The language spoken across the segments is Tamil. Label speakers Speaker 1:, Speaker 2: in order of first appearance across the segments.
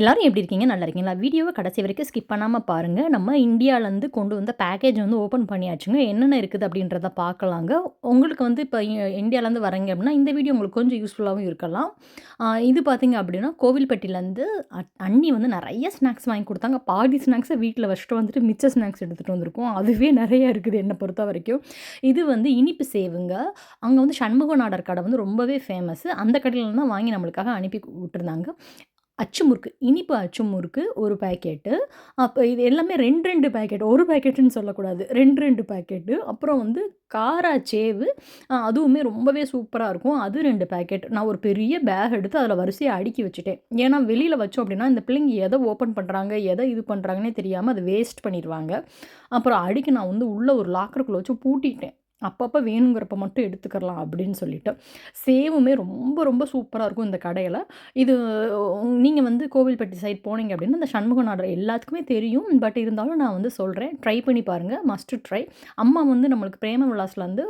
Speaker 1: எல்லாரும் எப்படி இருக்கீங்க நல்லா இருக்கீங்களா வீடியோவை கடைசி வரைக்கும் ஸ்கிப் பண்ணாமல் பாருங்கள் நம்ம இந்தியாவிலேருந்து கொண்டு வந்த பேக்கேஜ் வந்து ஓப்பன் பண்ணியாச்சுங்க என்னென்ன இருக்குது அப்படின்றத பார்க்கலாங்க உங்களுக்கு வந்து இப்போ இந்தியாவிலேருந்து வரீங்க அப்படின்னா இந்த வீடியோ உங்களுக்கு கொஞ்சம் யூஸ்ஃபுல்லாகவும் இருக்கலாம் இது பார்த்திங்க அப்படின்னா கோவில்பட்டியிலேருந்து அண்ணி வந்து நிறைய ஸ்நாக்ஸ் வாங்கி கொடுத்தாங்க பாடி ஸ்நாக்ஸை வீட்டில் ஃபஸ்ட்டு வந்துட்டு மிச்ச ஸ்நாக்ஸ் எடுத்துகிட்டு வந்திருக்கோம் அதுவே நிறையா இருக்குது என்னை பொறுத்த வரைக்கும் இது வந்து இனிப்பு சேவுங்க அங்கே வந்து சண்முக நாடர் கடை வந்து ரொம்பவே ஃபேமஸ் அந்த கடையில்தான் தான் வாங்கி நம்மளுக்காக அனுப்பி விட்டுருந்தாங்க அச்சு முறுக்கு இனிப்பு அச்சு முறுக்கு ஒரு பேக்கெட்டு அப்போ இது எல்லாமே ரெண்டு ரெண்டு பேக்கெட் ஒரு பேக்கெட்டுன்னு சொல்லக்கூடாது ரெண்டு ரெண்டு பேக்கெட்டு அப்புறம் வந்து காரா சேவு அதுவுமே ரொம்பவே சூப்பராக இருக்கும் அது ரெண்டு பேக்கெட் நான் ஒரு பெரிய பேக் எடுத்து அதில் வரிசையை அடுக்கி வச்சுட்டேன் ஏன்னா வெளியில் வச்சோம் அப்படின்னா இந்த பிள்ளைங்க எதை ஓப்பன் பண்ணுறாங்க எதை இது பண்ணுறாங்கன்னே தெரியாமல் அதை வேஸ்ட் பண்ணிடுவாங்க அப்புறம் அடுக்கி நான் வந்து உள்ளே ஒரு லாக்கருக்குள்ளே வச்சு பூட்டிட்டேன் அப்பப்போ வேணுங்கிறப்ப மட்டும் எடுத்துக்கலாம் அப்படின்னு சொல்லிட்டு சேவுமே ரொம்ப ரொம்ப சூப்பராக இருக்கும் இந்த கடையில் இது நீங்கள் வந்து கோவில்பட்டி சைட் போனீங்க அப்படின்னா இந்த சண்முகம் ஆர்டர் எல்லாத்துக்குமே தெரியும் பட் இருந்தாலும் நான் வந்து சொல்கிறேன் ட்ரை பண்ணி பாருங்கள் மஸ்ட்டு ட்ரை அம்மா வந்து நம்மளுக்கு பிரேம விளாஸில் வந்து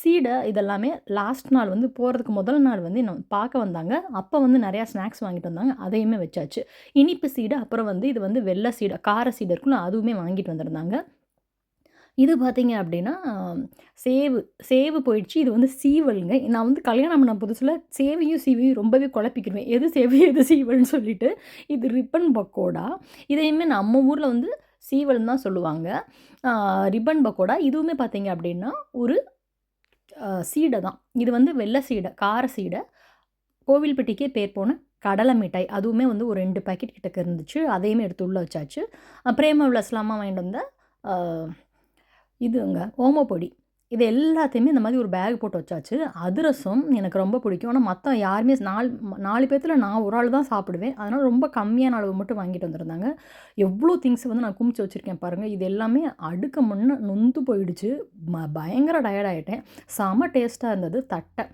Speaker 1: சீடை இதெல்லாமே லாஸ்ட் நாள் வந்து போகிறதுக்கு முதல் நாள் வந்து நம்ம பார்க்க வந்தாங்க அப்போ வந்து நிறையா ஸ்நாக்ஸ் வாங்கிட்டு வந்தாங்க அதையுமே வச்சாச்சு இனிப்பு சீடை அப்புறம் வந்து இது வந்து வெள்ளை சீடை கார சீடை இருக்குல்ல அதுவுமே வாங்கிட்டு வந்திருந்தாங்க இது பார்த்திங்க அப்படின்னா சேவு சேவு போயிடுச்சு இது வந்து சீவலுங்க நான் வந்து கல்யாணம் பண்ண புதுசில் சேவையும் சீவையும் ரொம்பவே குழப்பிக்கிடுவேன் எது சேவை எது சீவல்னு சொல்லிட்டு இது ரிப்பன் பக்கோடா இதையுமே நம்ம ஊரில் வந்து சீவல்னு தான் சொல்லுவாங்க ரிப்பன் பக்கோடா இதுவுமே பார்த்திங்க அப்படின்னா ஒரு சீடை தான் இது வந்து வெள்ளை சீடை கார சீடை கோவில்பட்டிக்கே பேர் போன கடலை மிட்டாய் அதுவுமே வந்து ஒரு ரெண்டு பேக்கெட் கிட்டக்கு இருந்துச்சு அதையுமே எடுத்து உள்ளே வச்சாச்சு பிரேம விலாஸ்லாமா வாங்கிட்டு வந்த இதுங்க ஓமப்பொடி இது எல்லாத்தையுமே இந்த மாதிரி ஒரு பேக் போட்டு வச்சாச்சு அதிரசம் எனக்கு ரொம்ப பிடிக்கும் ஆனால் மற்ற யாருமே நாலு நாலு பேர்த்தில் நான் ஒரு ஆள் தான் சாப்பிடுவேன் அதனால் ரொம்ப கம்மியான அளவு மட்டும் வாங்கிட்டு வந்திருந்தாங்க எவ்வளோ திங்ஸ் வந்து நான் குமிச்சு வச்சுருக்கேன் பாருங்கள் இது எல்லாமே அடுக்க முன்னே நொந்து போயிடுச்சு ம பயங்கர டயர்டாயிட்டேன் செம டேஸ்ட்டாக இருந்தது தட்டை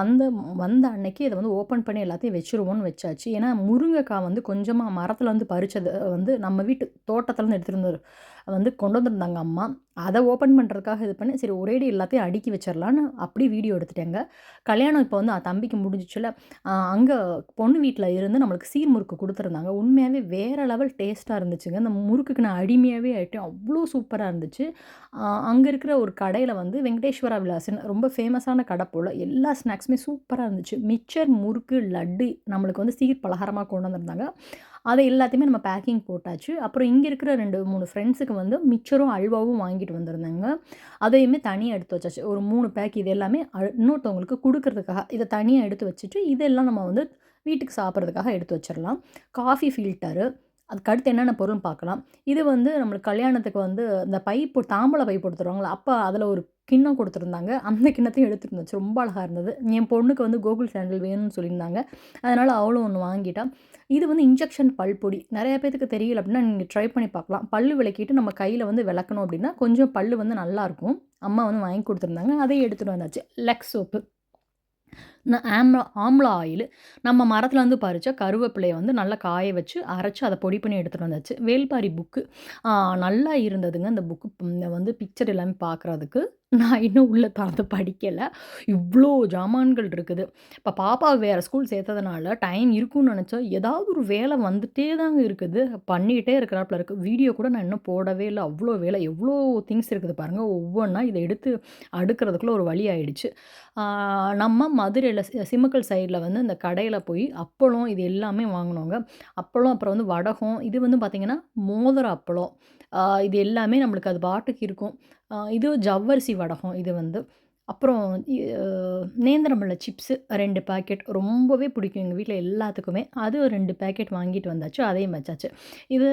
Speaker 1: வந்த வந்த அன்னைக்கு இதை வந்து ஓப்பன் பண்ணி எல்லாத்தையும் வச்சுருவோன்னு வச்சாச்சு ஏன்னா முருங்கைக்காய் வந்து கொஞ்சமாக மரத்தில் வந்து பறித்தது வந்து நம்ம வீட்டு தோட்டத்துலேருந்து எடுத்துகிட்டு வந்து வந்து கொண்டு வந்திருந்தாங்க அம்மா அதை ஓப்பன் பண்ணுறதுக்காக இது பண்ணி சரி ஒரேடி எல்லாத்தையும் அடுக்கி வச்சிடலான்னு அப்படி வீடியோ எடுத்துட்டேங்க கல்யாணம் இப்போ வந்து தம்பிக்கு முடிஞ்சிச்சுல அங்கே பொண்ணு வீட்டில் இருந்து நம்மளுக்கு சீர் முறுக்கு கொடுத்துருந்தாங்க உண்மையாகவே வேறு லெவல் டேஸ்ட்டாக இருந்துச்சுங்க அந்த முறுக்குக்கு நான் அடிமையாகவே ஆகிட்டேன் அவ்வளோ சூப்பராக இருந்துச்சு அங்கே இருக்கிற ஒரு கடையில் வந்து வெங்கடேஸ்வரா விலாசன் ரொம்ப ஃபேமஸான கடை போல் எல்லா ஸ்நாக்ஸுமே சூப்பராக இருந்துச்சு மிச்சர் முறுக்கு லட்டு நம்மளுக்கு வந்து சீர் பலகாரமாக கொண்டு வந்திருந்தாங்க அதை எல்லாத்தையுமே நம்ம பேக்கிங் போட்டாச்சு அப்புறம் இங்கே இருக்கிற ரெண்டு மூணு ஃப்ரெண்ட்ஸுக்கு வந்து மிச்சரும் அல்வாவும் வாங்கிட்டு வந்திருந்தாங்க அதையுமே தனியாக எடுத்து வச்சாச்சு ஒரு மூணு பேக் இது எல்லாமே இன்னொருத்தவங்களுக்கு கொடுக்கறதுக்காக இதை தனியாக எடுத்து வச்சுட்டு இதெல்லாம் நம்ம வந்து வீட்டுக்கு சாப்பிட்றதுக்காக எடுத்து வச்சிடலாம் காஃபி ஃபில்டரு அதுக்கு அடுத்து என்னென்ன பொருள் பார்க்கலாம் இது வந்து நம்மளுக்கு கல்யாணத்துக்கு வந்து இந்த பைப்பு தாம்பளை பைப் கொடுத்துருவாங்களா அப்போ அதில் ஒரு கிண்ணம் கொடுத்துருந்தாங்க அந்த கிண்ணத்தையும் எடுத்துகிட்டு இருந்துச்சு ரொம்ப அழகாக இருந்தது என் பொண்ணுக்கு வந்து கோகுல் சாண்டல் வேணும்னு சொல்லியிருந்தாங்க அதனால் அவ்வளோ ஒன்று வாங்கிட்டான் இது வந்து இன்ஜெக்ஷன் பல்பொடி நிறைய பேத்துக்கு தெரியல அப்படின்னா நீங்கள் ட்ரை பண்ணி பார்க்கலாம் பல் விளக்கிட்டு நம்ம கையில் வந்து விளக்கணும் அப்படின்னா கொஞ்சம் பல் வந்து நல்லாயிருக்கும் அம்மா வந்து வாங்கி கொடுத்துருந்தாங்க அதையும் எடுத்துகிட்டு வந்தாச்சு லெக் சோப்பு ஆம்லா ஆம்லா ஆயில் நம்ம மரத்தில் வந்து பறித்த கருவேப்பிலையை வந்து நல்லா காய வச்சு அரைச்சி அதை பொடி பண்ணி எடுத்துகிட்டு வந்தாச்சு வேல்பாரி புக்கு நல்லா இருந்ததுங்க அந்த புக்கு வந்து பிக்சர் எல்லாமே பார்க்குறதுக்கு நான் இன்னும் உள்ளே திறந்து படிக்கலை இவ்வளோ ஜாமான்கள் இருக்குது இப்போ பாப்பா வேறு ஸ்கூல் சேர்த்ததுனால டைம் இருக்கும்னு நினச்சா ஏதாவது ஒரு வேலை வந்துட்டே தாங்க இருக்குது பண்ணிகிட்டே இருக்கிறாப்புல இருக்குது வீடியோ கூட நான் இன்னும் போடவே இல்லை அவ்வளோ வேலை எவ்வளோ திங்ஸ் இருக்குது பாருங்கள் ஒவ்வொன்றா இதை எடுத்து அடுக்கிறதுக்குள்ளே ஒரு வழி ஆயிடுச்சு நம்ம மதுரையில் சிமக்கல் சைடில் வந்து இந்த கடையில் போய் அப்பளம் இது எல்லாமே வாங்கினோங்க அப்பளம் அப்புறம் வந்து வடகம் இது வந்து பார்த்திங்கன்னா மோதிர அப்பளம் இது எல்லாமே நம்மளுக்கு அது பாட்டுக்கு இருக்கும் இது ஜவ்வரிசி வடகம் இது வந்து அப்புறம் நேந்திரம்பழ சிப்ஸு ரெண்டு பேக்கெட் ரொம்பவே பிடிக்கும் எங்கள் வீட்டில் எல்லாத்துக்குமே அது ரெண்டு பேக்கெட் வாங்கிட்டு வந்தாச்சு அதையும் வச்சாச்சு இது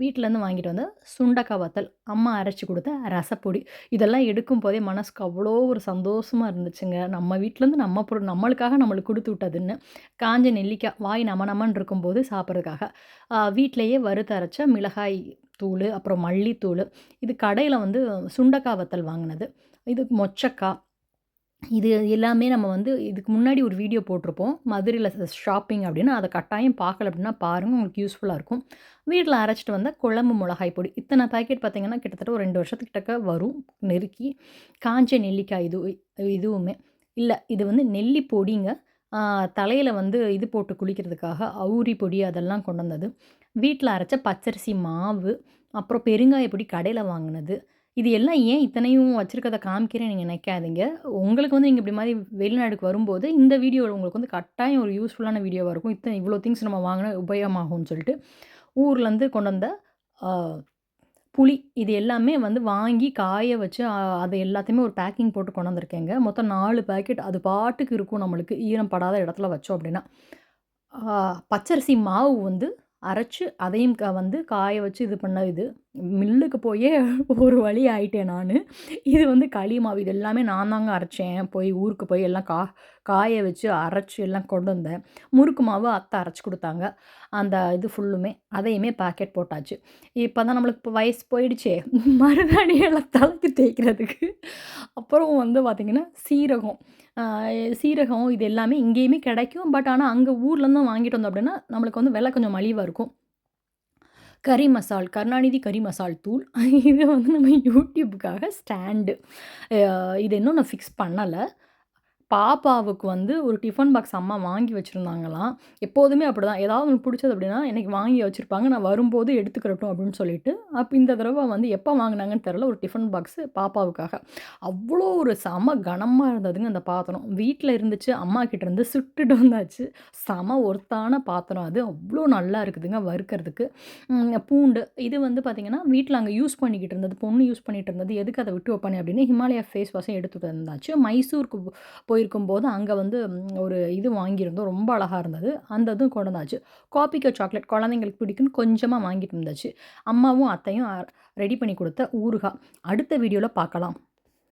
Speaker 1: வீட்டிலேருந்து வாங்கிட்டு வந்த சுண்டக்காய் வத்தல் அம்மா அரைச்சி கொடுத்த ரசப்பொடி இதெல்லாம் எடுக்கும் போதே மனசுக்கு அவ்வளோ ஒரு சந்தோஷமாக இருந்துச்சுங்க நம்ம வீட்டிலேருந்து நம்ம பொருள் நம்மளுக்காக நம்மளுக்கு கொடுத்து விட்டதுன்னு காஞ்ச நெல்லிக்காய் வாய் நம்ம நமன்னு இருக்கும்போது சாப்பிட்றதுக்காக வீட்டிலையே வறுத்தரைச்ச மிளகாய் தூள் அப்புறம் மல்லித்தூள் இது கடையில் வந்து சுண்டக்காய் வத்தல் வாங்கினது இது மொச்சக்காய் இது எல்லாமே நம்ம வந்து இதுக்கு முன்னாடி ஒரு வீடியோ போட்டிருப்போம் மதுரையில் ஷாப்பிங் அப்படின்னா அதை கட்டாயம் பார்க்கல அப்படின்னா பாருங்கள் உங்களுக்கு யூஸ்ஃபுல்லாக இருக்கும் வீட்டில் அரைச்சிட்டு வந்தால் குழம்பு மிளகாய் பொடி இத்தனை பேக்கெட் பார்த்திங்கன்னா கிட்டத்தட்ட ஒரு ரெண்டு வருஷத்துக்கிட்டக்க வரும் நெருக்கி காஞ்ச நெல்லிக்காய் இது இதுவுமே இல்லை இது வந்து நெல்லி பொடிங்க தலையில் வந்து இது போட்டு குளிக்கிறதுக்காக அவுரி பொடி அதெல்லாம் கொண்டு வந்தது வீட்டில் அரைச்ச பச்சரிசி மாவு அப்புறம் பெருங்காய பொடி கடையில் வாங்கினது இது எல்லாம் ஏன் இத்தனையும் வச்சுருக்கதை காமிக்கிறேன் நீங்கள் நினைக்காதீங்க உங்களுக்கு வந்து நீங்கள் இப்படி மாதிரி வெளிநாடுக்கு வரும்போது இந்த வீடியோவில் உங்களுக்கு வந்து கட்டாயம் ஒரு யூஸ்ஃபுல்லான வீடியோவாக இருக்கும் இத்தனை இவ்வளோ திங்ஸ் நம்ம வாங்கினா உபயோகமாகும்னு சொல்லிட்டு ஊர்லேருந்து கொண்டு வந்த புளி இது எல்லாமே வந்து வாங்கி காய வச்சு அது எல்லாத்தையுமே ஒரு பேக்கிங் போட்டு கொண்டு வந்திருக்கேங்க மொத்தம் நாலு பேக்கெட் அது பாட்டுக்கு இருக்கும் நம்மளுக்கு ஈரம் படாத இடத்துல வச்சோம் அப்படின்னா பச்சரிசி மாவு வந்து அரைச்சி அதையும் வந்து காய வச்சு இது பண்ண இது மில்லுக்கு போயே ஒரு வழி ஆயிட்டேன் நான் இது வந்து களி மாவு இது எல்லாமே நான் தாங்க அரைச்சேன் போய் ஊருக்கு போய் எல்லாம் கா காய வச்சு அரைச்சி எல்லாம் கொண்டு வந்தேன் முறுக்கு மாவு அத்தை அரைச்சி கொடுத்தாங்க அந்த இது ஃபுல்லுமே அதையுமே பாக்கெட் போட்டாச்சு இப்போ தான் நம்மளுக்கு இப்போ வயசு போயிடுச்சே மருதாணியெல்லாம் தலைக்கு தேய்க்கிறதுக்கு அப்புறம் வந்து பார்த்திங்கன்னா சீரகம் சீரகம் இது எல்லாமே இங்கேயுமே கிடைக்கும் பட் ஆனால் அங்கே ஊர்லேருந்து வாங்கிட்டு வந்தோம் அப்படின்னா நம்மளுக்கு வந்து விலை கொஞ்சம் மலிவாக இருக்கும் கறி மசால் கருணாநிதி கறி மசால் தூள் இது வந்து நம்ம யூடியூப்புக்காக ஸ்டாண்டு இது இன்னும் நான் ஃபிக்ஸ் பண்ணலை பாப்பாவுக்கு வந்து ஒரு டிஃபன் பாக்ஸ் அம்மா வாங்கி வச்சுருந்தாங்களாம் எப்போதுமே அப்படி தான் ஏதாவது ஒன்று பிடிச்சது அப்படின்னா எனக்கு வாங்கி வச்சுருப்பாங்க நான் வரும்போது எடுத்துக்கிறட்டும் அப்படின்னு சொல்லிட்டு அப்போ இந்த தடவை வந்து எப்போ வாங்கினாங்கன்னு தெரில ஒரு டிஃபன் பாக்ஸு பாப்பாவுக்காக அவ்வளோ ஒரு செம கனமாக இருந்ததுங்க அந்த பாத்திரம் வீட்டில் இருந்துச்சு அம்மா இருந்து சுட்டுட்டு வந்தாச்சு செம ஒருத்தான பாத்திரம் அது அவ்வளோ நல்லா இருக்குதுங்க வறுக்கிறதுக்கு பூண்டு இது வந்து பார்த்திங்கன்னா வீட்டில் அங்கே யூஸ் பண்ணிக்கிட்டு இருந்தது பொண்ணு யூஸ் பண்ணிகிட்டு இருந்தது எதுக்கு அதை விட்டு வைப்பானே அப்படின்னு ஹிமாலயா ஃபேஸ் வாஷை எடுத்துகிட்டு இருந்தாச்சு மைசூருக்கு போயிருக்கும் போது அங்கே வந்து ஒரு இது வாங்கியிருந்தோம் ரொம்ப அழகாக இருந்தது அந்த இதுவும் கொண்டு வந்தாச்சு காப்பிக்கோ சாக்லேட் குழந்தைங்களுக்கு பிடிக்குன்னு கொஞ்சமாக வாங்கிட்டு இருந்தாச்சு அம்மாவும் அத்தையும் ரெடி பண்ணி கொடுத்த ஊறுகாய் அடுத்த வீடியோவில் பார்க்கலாம்